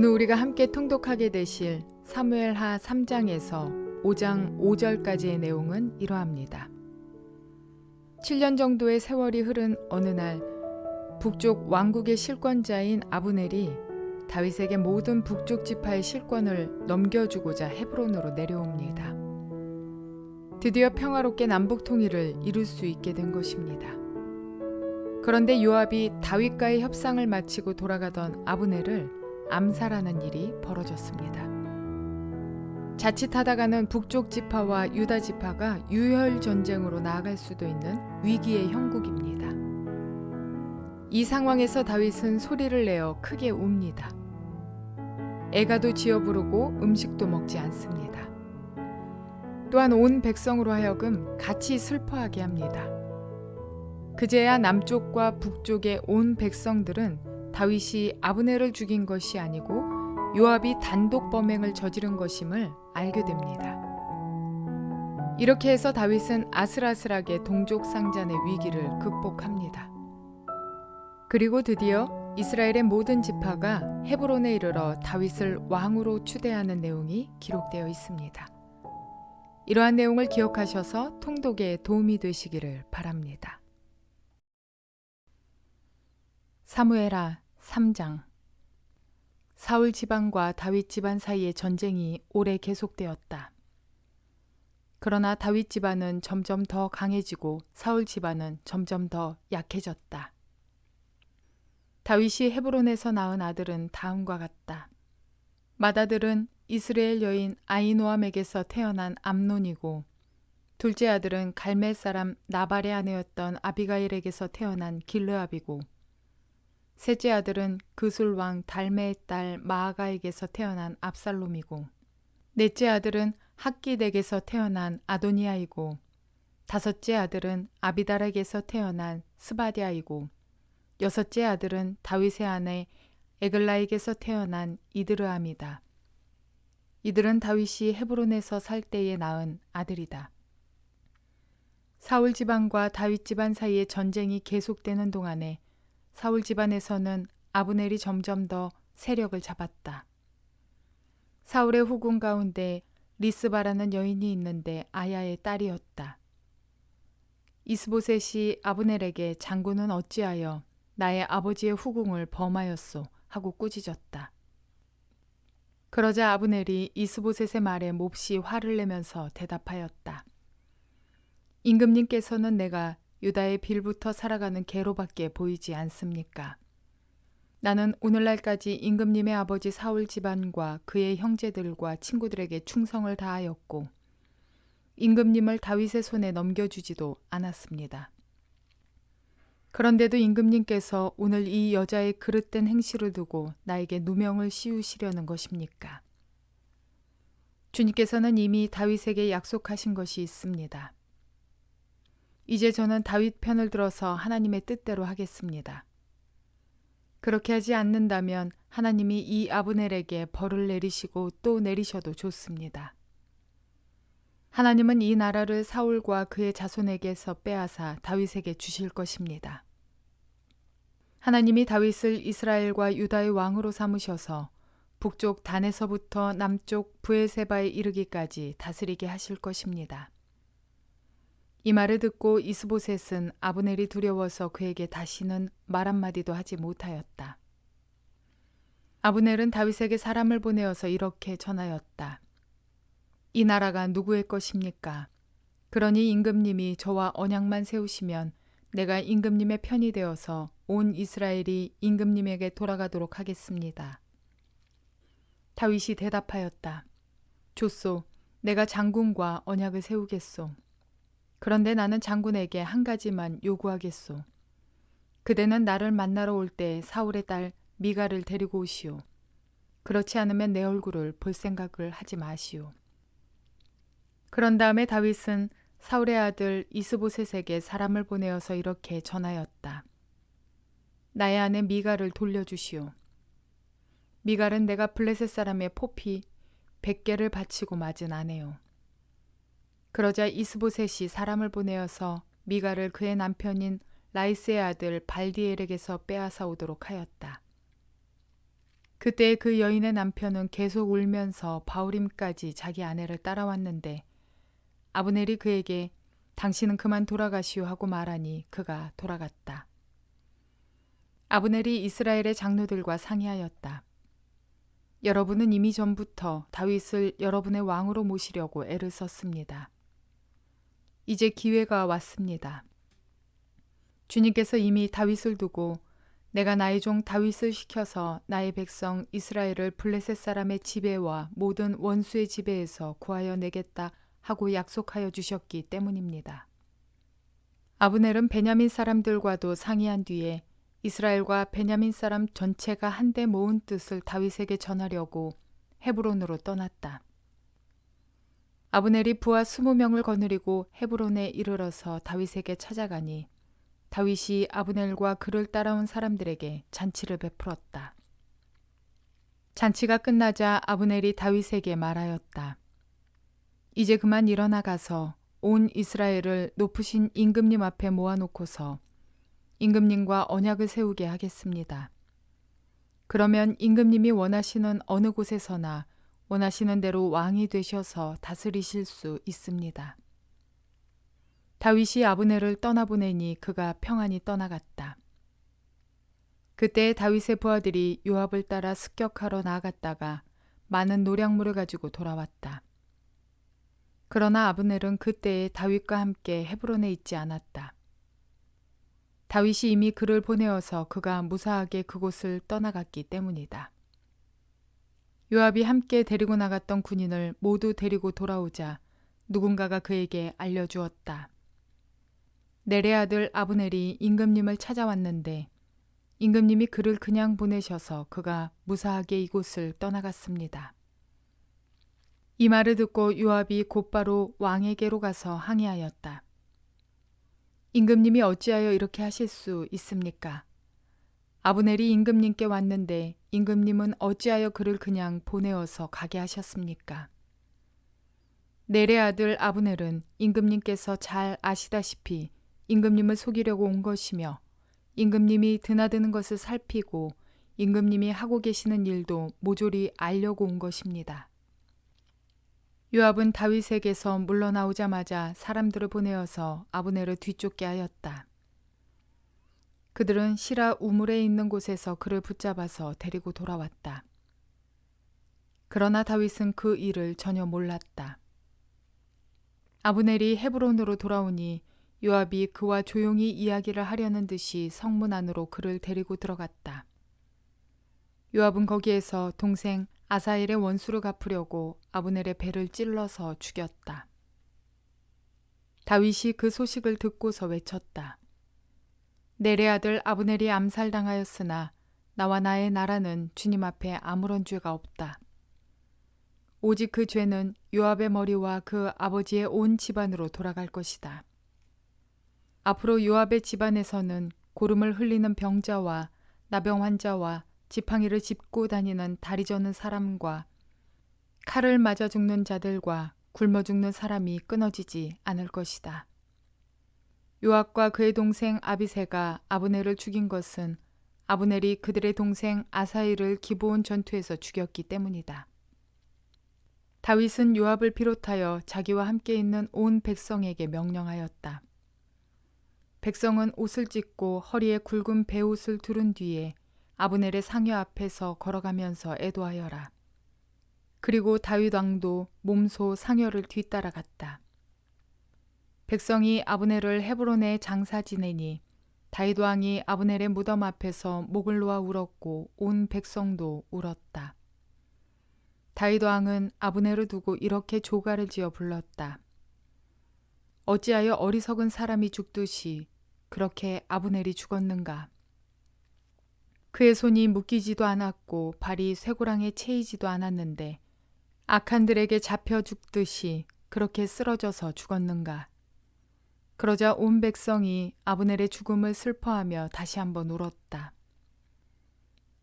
오늘 우리가 함께 통독하게 되실 사무엘하 3장에서 5장 5절까지의 내용은 이러합니다. 7년 정도의 세월이 흐른 어느 날 북쪽 왕국의 실권자인 아브넬이 다윗에게 모든 북쪽 지파의 실권을 넘겨주고자 헤브론으로 내려옵니다. 드디어 평화롭게 남북 통일을 이룰 수 있게 된 것입니다. 그런데 요압이 다윗과의 협상을 마치고 돌아가던 아브넬을 암살하는 일이 벌어졌습니다. 자칫하다가는 북쪽 지파와 유다 지파가 유혈 전쟁으로 나아갈 수도 있는 위기의 형국입니다. 이 상황에서 다윗은 소리를 내어 크게 웁니다. 애가도 지어 부르고 음식도 먹지 않습니다. 또한 온 백성으로 하여금 같이 슬퍼하게 합니다. 그제야 남쪽과 북쪽의 온 백성들은 다윗이 아브넬을 죽인 것이 아니고 요압이 단독 범행을 저지른 것임을 알게 됩니다. 이렇게 해서 다윗은 아슬아슬하게 동족 상잔의 위기를 극복합니다. 그리고 드디어 이스라엘의 모든 지파가 헤브론에 이르러 다윗을 왕으로 추대하는 내용이 기록되어 있습니다. 이러한 내용을 기억하셔서 통독에 도움이 되시기를 바랍니다. 사무엘하 3장 사울 지방과 다윗 집안 사이의 전쟁이 오래 계속되었다. 그러나 다윗 집안은 점점 더 강해지고 사울 집안은 점점 더 약해졌다. 다윗이 헤브론에서 낳은 아들은 다음과 같다. 맏아들은 이스라엘 여인 아이노암에게서 태어난 암논이고 둘째 아들은 갈멜 사람 나발의 아내였던 아비가일에게서 태어난 길르압이고 셋째 아들은 그술 왕 달메의 딸 마아가에게서 태어난 압살롬이고 넷째 아들은 학기덱에서 태어난 아도니아이고 다섯째 아들은 아비달에게서 태어난 스바디아이고 여섯째 아들은 다윗의 아내 에글라에게서 태어난 이드르암이다. 이들은 다윗이 헤브론에서 살 때에 낳은 아들이다. 사울 집안과 다윗 집안 사이의 전쟁이 계속되는 동안에 사울 집안에서는 아브넬이 점점 더 세력을 잡았다. 사울의 후궁 가운데 리스바라는 여인이 있는데 아야의 딸이었다. 이스보셋이 아브넬에게 장군은 어찌하여 나의 아버지의 후궁을 범하였소 하고 꾸짖었다. 그러자 아브넬이 이스보셋의 말에 몹시 화를 내면서 대답하였다. 임금님께서는 내가 유다의 빌부터 살아가는 개로밖에 보이지 않습니까? 나는 오늘날까지 임금님의 아버지 사울 집안과 그의 형제들과 친구들에게 충성을 다하였고 임금님을 다윗의 손에 넘겨주지도 않았습니다. 그런데도 임금님께서 오늘 이 여자의 그릇된 행실을 두고 나에게 누명을 씌우시려는 것입니까? 주님께서는 이미 다윗에게 약속하신 것이 있습니다. 이제 저는 다윗 편을 들어서 하나님의 뜻대로 하겠습니다. 그렇게 하지 않는다면 하나님이 이 아브넬에게 벌을 내리시고 또 내리셔도 좋습니다. 하나님은 이 나라를 사울과 그의 자손에게서 빼앗아 다윗에게 주실 것입니다. 하나님이 다윗을 이스라엘과 유다의 왕으로 삼으셔서 북쪽 단에서부터 남쪽 부에세바에 이르기까지 다스리게 하실 것입니다. 이 말을 듣고 이스보셋은 아브넬이 두려워서 그에게 다시는 말 한마디도 하지 못하였다. 아브넬은 다윗에게 사람을 보내어서 이렇게 전하였다. 이 나라가 누구의 것입니까? 그러니 임금님이 저와 언약만 세우시면 내가 임금님의 편이 되어서 온 이스라엘이 임금님에게 돌아가도록 하겠습니다. 다윗이 대답하였다. 좋소, 내가 장군과 언약을 세우겠소. 그런데 나는 장군에게 한 가지만 요구하겠소. 그대는 나를 만나러 올 때 사울의 딸 미가를 데리고 오시오. 그렇지 않으면 내 얼굴을 볼 생각을 하지 마시오. 그런 다음에 다윗은 사울의 아들 이스보셋에게 사람을 보내어서 이렇게 전하였다. 나의 아내 미가를 돌려주시오. 미갈은 내가 블레셋 사람의 포피 100개를 바치고 맞은 아내요. 그러자 이스보셋이 사람을 보내어서 미갈을 그의 남편인 라이스의 아들 발디엘에게서 빼앗아 오도록 하였다. 그때 그 여인의 남편은 계속 울면서 바울임까지 자기 아내를 따라왔는데 아브넬이 그에게 당신은 그만 돌아가시오 하고 말하니 그가 돌아갔다. 아브넬이 이스라엘의 장로들과 상의하였다. 여러분은 이미 전부터 다윗을 여러분의 왕으로 모시려고 애를 썼습니다. 이제 기회가 왔습니다. 주님께서 이미 다윗을 두고 내가 나의 종 다윗을 시켜서 나의 백성 이스라엘을 블레셋 사람의 지배와 모든 원수의 지배에서 구하여 내겠다 하고 약속하여 주셨기 때문입니다. 아브넬은 베냐민 사람들과도 상의한 뒤에 이스라엘과 베냐민 사람 전체가 한데 모은 뜻을 다윗에게 전하려고 헤브론으로 떠났다. 아브넬이 부하 스무 명을 거느리고 헤브론에 이르러서 다윗에게 찾아가니 다윗이 아브넬과 그를 따라온 사람들에게 잔치를 베풀었다. 잔치가 끝나자 아브넬이 다윗에게 말하였다. 이제 그만 일어나 가서 온 이스라엘을 높으신 임금님 앞에 모아놓고서 임금님과 언약을 세우게 하겠습니다. 그러면 임금님이 원하시는 어느 곳에서나 원하시는 대로 왕이 되셔서 다스리실 수 있습니다. 다윗이 아브넬을 떠나보내니 그가 평안히 떠나갔다. 그때 다윗의 부하들이 요압을 따라 습격하러 나아갔다가 많은 노량물을 가지고 돌아왔다. 그러나 아브넬은 그때에 다윗과 함께 헤브론에 있지 않았다. 다윗이 이미 그를 보내어서 그가 무사하게 그곳을 떠나갔기 때문이다. 요압이 함께 데리고 나갔던 군인을 모두 데리고 돌아오자 누군가가 그에게 알려주었다. 내레 아들 아브넬이 임금님을 찾아왔는데 임금님이 그를 그냥 보내셔서 그가 무사하게 이곳을 떠나갔습니다. 이 말을 듣고 요압이 곧바로 왕에게로 가서 항의하였다. 임금님이 어찌하여 이렇게 하실 수 있습니까? 아브넬이 임금님께 왔는데 임금님은 어찌하여 그를 그냥 보내어서 가게 하셨습니까? 내레 아들 아브넬은 임금님께서 잘 아시다시피 임금님을 속이려고 온 것이며 임금님이 드나드는 것을 살피고 임금님이 하고 계시는 일도 모조리 알려고 온 것입니다. 요압은 다윗에게서 물러나오자마자 사람들을 보내어서 아브넬을 뒤쫓게 하였다. 그들은 시라 우물에 있는 곳에서 그를 붙잡아서 데리고 돌아왔다. 그러나 다윗은 그 일을 전혀 몰랐다. 아브넬이 헤브론으로 돌아오니 요압이 그와 조용히 이야기를 하려는 듯이 성문 안으로 그를 데리고 들어갔다. 요압은 거기에서 동생 아사엘의 원수를 갚으려고 아브넬의 배를 찔러서 죽였다. 다윗이 그 소식을 듣고서 외쳤다. 내레 아들 아브넬이 암살당하였으나 나와 나의 나라는 주님 앞에 아무런 죄가 없다. 오직 그 죄는 요압의 머리와 그 아버지의 온 집안으로 돌아갈 것이다. 앞으로 요압의 집안에서는 고름을 흘리는 병자와 나병 환자와 지팡이를 짚고 다니는 다리 저는 사람과 칼을 맞아 죽는 자들과 굶어 죽는 사람이 끊어지지 않을 것이다. 요압과 그의 동생 아비세가 아브넬을 죽인 것은 아브넬이 그들의 동생 아사일을 기브온 전투에서 죽였기 때문이다. 다윗은 요압을 비롯하여 자기와 함께 있는 온 백성에게 명령하였다. 백성은 옷을 찢고 허리에 굵은 베옷을 두른 뒤에 아브넬의 상여 앞에서 걸어가면서 애도하여라. 그리고 다윗 왕도 몸소 상여를 뒤따라갔다. 백성이 아브넬을 헤브론에 장사 지내니 다윗 왕이 아브넬의 무덤 앞에서 목을 놓아 울었고 온 백성도 울었다. 다윗 왕은 아브넬을 두고 이렇게 조가를 지어 불렀다. 어찌하여 어리석은 사람이 죽듯이 그렇게 아브넬이 죽었는가? 그의 손이 묶이지도 않았고 발이 쇠고랑에 채이지도 않았는데 악한들에게 잡혀 죽듯이 그렇게 쓰러져서 죽었는가. 그러자 온 백성이 아브넬의 죽음을 슬퍼하며 다시 한번 울었다.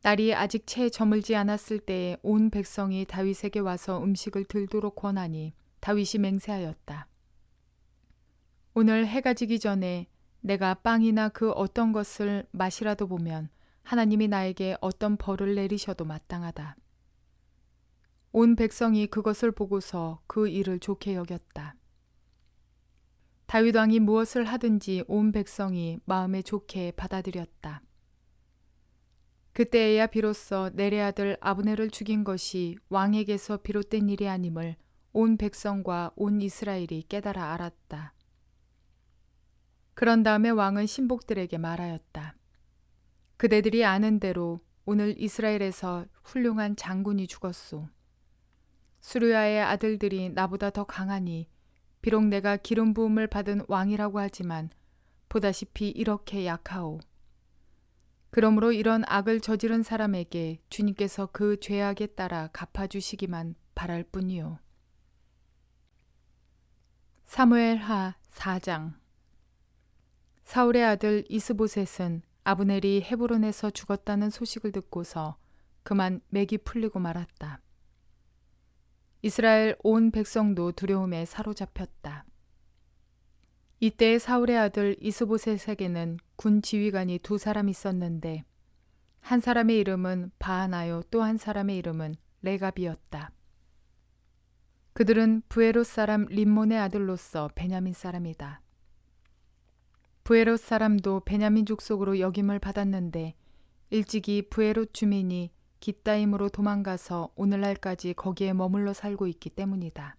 날이 아직 채 저물지 않았을 때에 온 백성이 다윗에게 와서 음식을 들도록 권하니 다윗이 맹세하였다. 오늘 해가 지기 전에 내가 빵이나 그 어떤 것을 마시라도 보면 하나님이 나에게 어떤 벌을 내리셔도 마땅하다. 온 백성이 그것을 보고서 그 일을 좋게 여겼다. 다윗 왕이 무엇을 하든지 온 백성이 마음에 좋게 받아들였다. 그때에야 비로소 내레 아들 아브네를 죽인 것이 왕에게서 비롯된 일이 아님을 온 백성과 온 이스라엘이 깨달아 알았다. 그런 다음에 왕은 신복들에게 말하였다. 그대들이 아는 대로 오늘 이스라엘에서 훌륭한 장군이 죽었소. 수르야의 아들들이 나보다 더 강하니 비록 내가 기름 부음을 받은 왕이라고 하지만 보다시피 이렇게 약하오. 그러므로 이런 악을 저지른 사람에게 주님께서 그 죄악에 따라 갚아주시기만 바랄 뿐이요. 사무엘하 4장 사울의 아들 이스보셋은 아브넬이 헤브론에서 죽었다는 소식을 듣고서 그만 맥이 풀리고 말았다. 이스라엘 온 백성도 두려움에 사로잡혔다. 이때 사울의 아들 이스보셋에게는 군 지휘관이 두 사람 있었는데 한 사람의 이름은 바하나요 또 한 사람의 이름은 레갑이었다. 그들은 부에롯 사람 림몬의 아들로서 베냐민 사람이다. 부에롯 사람도 베냐민 족속으로 역임을 받았는데 일찍이 부에롯 주민이 기따임으로 도망가서 오늘날까지 거기에 머물러 살고 있기 때문이다.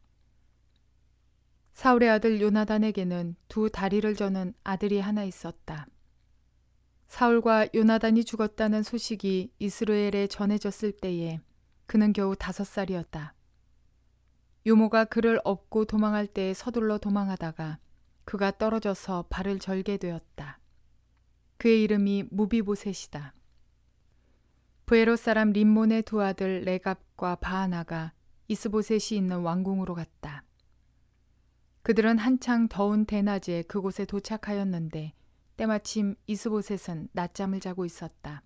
사울의 아들 요나단에게는 두 다리를 저는 아들이 하나 있었다. 사울과 요나단이 죽었다는 소식이 이스라엘에 전해졌을 때에 그는 겨우 다섯 살이었다. 유모가 그를 업고 도망할 때 서둘러 도망하다가 그가 떨어져서 발을 절게 되었다. 그의 이름이 무비보셋이다. 부에롯 사람 림몬의 두 아들 레갑과 바하나가 이스보셋이 있는 왕궁으로 갔다. 그들은 한창 더운 대낮에 그곳에 도착하였는데 때마침 이스보셋은 낮잠을 자고 있었다.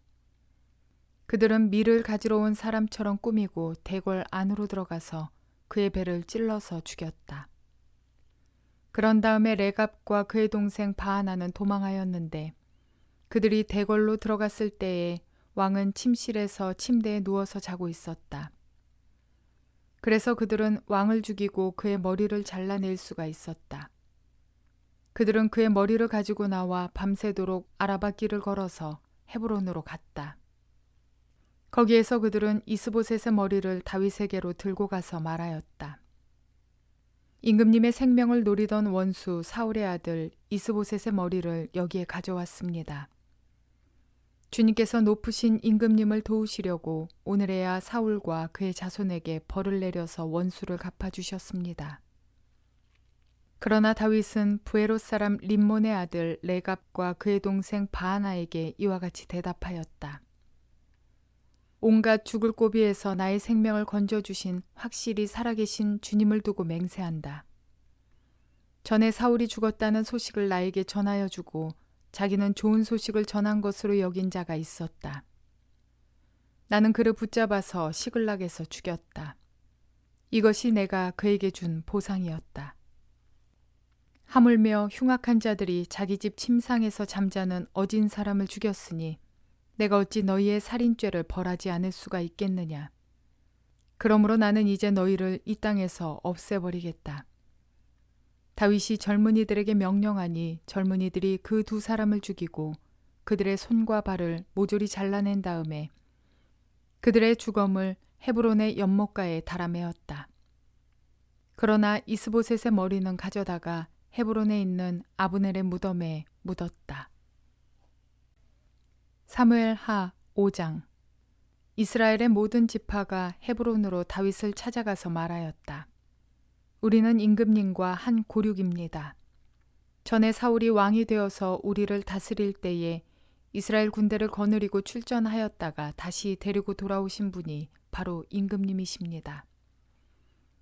그들은 밀을 가지러 온 사람처럼 꾸미고 대궐 안으로 들어가서 그의 배를 찔러서 죽였다. 그런 다음에 레갑과 그의 동생 바하나는 도망하였는데 그들이 대궐로 들어갔을 때에 왕은 침실에서 침대에 누워서 자고 있었다. 그래서 그들은 왕을 죽이고 그의 머리를 잘라낼 수가 있었다. 그들은 그의 머리를 가지고 나와 밤새도록 아라바 길을 걸어서 헤브론으로 갔다. 거기에서 그들은 이스보셋의 머리를 다윗에게로 들고 가서 말하였다. 임금님의 생명을 노리던 원수 사울의 아들 이스보셋의 머리를 여기에 가져왔습니다. 주님께서 높으신 임금님을 도우시려고 오늘에야 사울과 그의 자손에게 벌을 내려서 원수를 갚아주셨습니다. 그러나 다윗은 부에롯 사람 림몬의 아들 레갑과 그의 동생 바하나에게 이와 같이 대답하였다. 온갖 죽을 고비에서 나의 생명을 건져주신 확실히 살아계신 주님을 두고 맹세한다. 전에 사울이 죽었다는 소식을 나에게 전하여 주고 자기는 좋은 소식을 전한 것으로 여긴 자가 있었다. 나는 그를 붙잡아서 시글락에서 죽였다. 이것이 내가 그에게 준 보상이었다. 하물며 흉악한 자들이 자기 집 침상에서 잠자는 어진 사람을 죽였으니 내가 어찌 너희의 살인죄를 벌하지 않을 수가 있겠느냐. 그러므로 나는 이제 너희를 이 땅에서 없애버리겠다. 다윗이 젊은이들에게 명령하니 젊은이들이 그 두 사람을 죽이고 그들의 손과 발을 모조리 잘라낸 다음에 그들의 주검을 헤브론의 연못가에 달아매었다. 그러나 이스보셋의 머리는 가져다가 헤브론에 있는 아브넬의 무덤에 묻었다. 사무엘 하 5장 이스라엘의 모든 지파가 헤브론으로 다윗을 찾아가서 말하였다. 우리는 임금님과 한 고륙입니다. 전에 사울이 왕이 되어서 우리를 다스릴 때에 이스라엘 군대를 거느리고 출전하였다가 다시 데리고 돌아오신 분이 바로 임금님이십니다.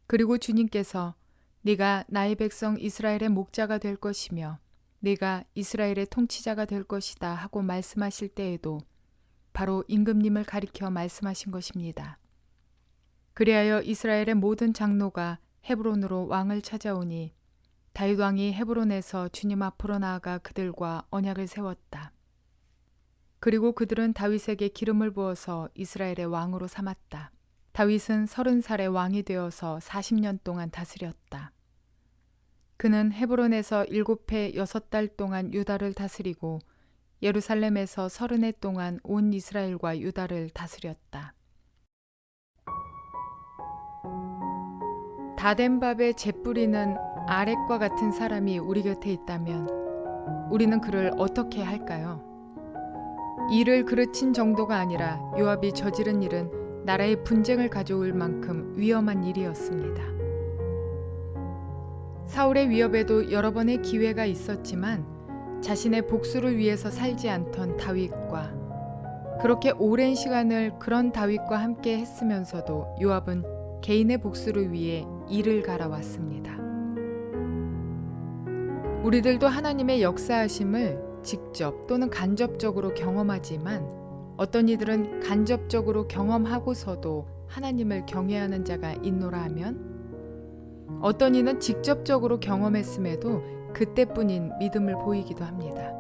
그리고 주님께서 네가 나의 백성 이스라엘의 목자가 될 것이며 네가 이스라엘의 통치자가 될 것이다 하고 말씀하실 때에도 바로 임금님을 가리켜 말씀하신 것입니다. 그리하여 이스라엘의 모든 장로가 헤브론으로 왕을 찾아오니 다윗 왕이 헤브론에서 주님 앞으로 나아가 그들과 언약을 세웠다. 그리고 그들은 다윗에게 기름을 부어서 이스라엘의 왕으로 삼았다. 다윗은 서른 살에 왕이 되어서 40년 동안 다스렸다. 그는 헤브론에서 일곱 해 여섯 달 동안 유다를 다스리고 예루살렘에서 서른 해 동안 온 이스라엘과 유다를 다스렸다. 다 된 밥에 재 뿌리는 아렉과 같은 사람이 우리 곁에 있다면 우리는 그를 어떻게 할까요? 이를 그르친 정도가 아니라 요압이 저지른 일은 나라의 분쟁을 가져올 만큼 위험한 일이었습니다. 사울의 위협에도 여러 번의 기회가 있었지만 자신의 복수를 위해서 살지 않던 다윗과 그렇게 오랜 시간을 그런 다윗과 함께 했으면서도 요압은 개인의 복수를 위해 이를 갈아왔습니다. 우리들도 하나님의 역사하심을 직접 또는 간접적으로 경험하지만 어떤 이들은 간접적으로 경험하고서도 하나님을 경외하는 자가 있노라 하면 어떤 이는 직접적으로 경험했음에도 그때뿐인 믿음을 보이기도 합니다.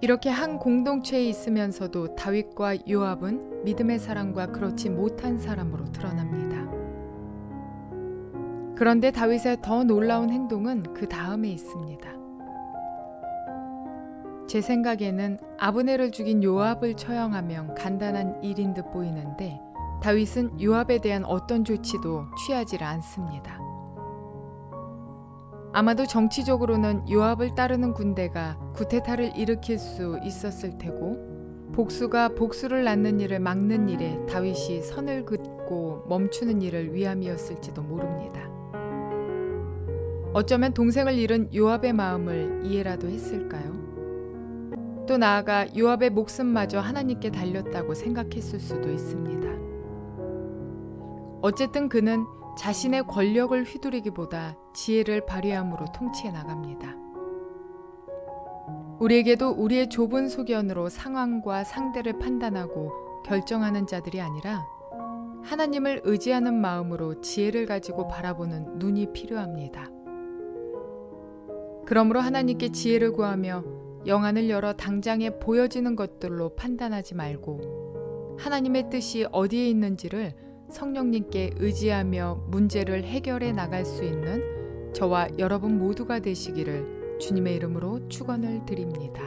이렇게 한 공동체에 있으면서도 다윗과 요압은 믿음의 사람과 그렇지 못한 사람으로 드러납니다. 그런데 다윗의 더 놀라운 행동은 그 다음에 있습니다. 제 생각에는 아브네를 죽인 요압을 처형하면 간단한 일인 듯 보이는데 다윗은 요압에 대한 어떤 조치도 취하지 않습니다. 아마도 정치적으로는 요압을 따르는 군대가 구테타를 일으킬 수 있었을 테고 복수가 복수를 낳는 일을 막는 일에 다윗이 선을 긋고 멈추는 일을 위함이었을지도 모릅니다. 어쩌면 동생을 잃은 요압의 마음을 이해라도 했을까요? 또 나아가 요압의 목숨마저 하나님께 달렸다고 생각했을 수도 있습니다. 어쨌든 그는 자신의 권력을 휘두르기보다 지혜를 발휘함으로 통치해 나갑니다. 우리에게도 우리의 좁은 소견으로 상황과 상대를 판단하고 결정하는 자들이 아니라 하나님을 의지하는 마음으로 지혜를 가지고 바라보는 눈이 필요합니다. 그러므로 하나님께 지혜를 구하며 영안을 열어 당장에 보여지는 것들로 판단하지 말고 하나님의 뜻이 어디에 있는지를 성령님께 의지하며 문제를 해결해 나갈 수 있는 저와 여러분 모두가 되시기를 주님의 이름으로 축원을 드립니다.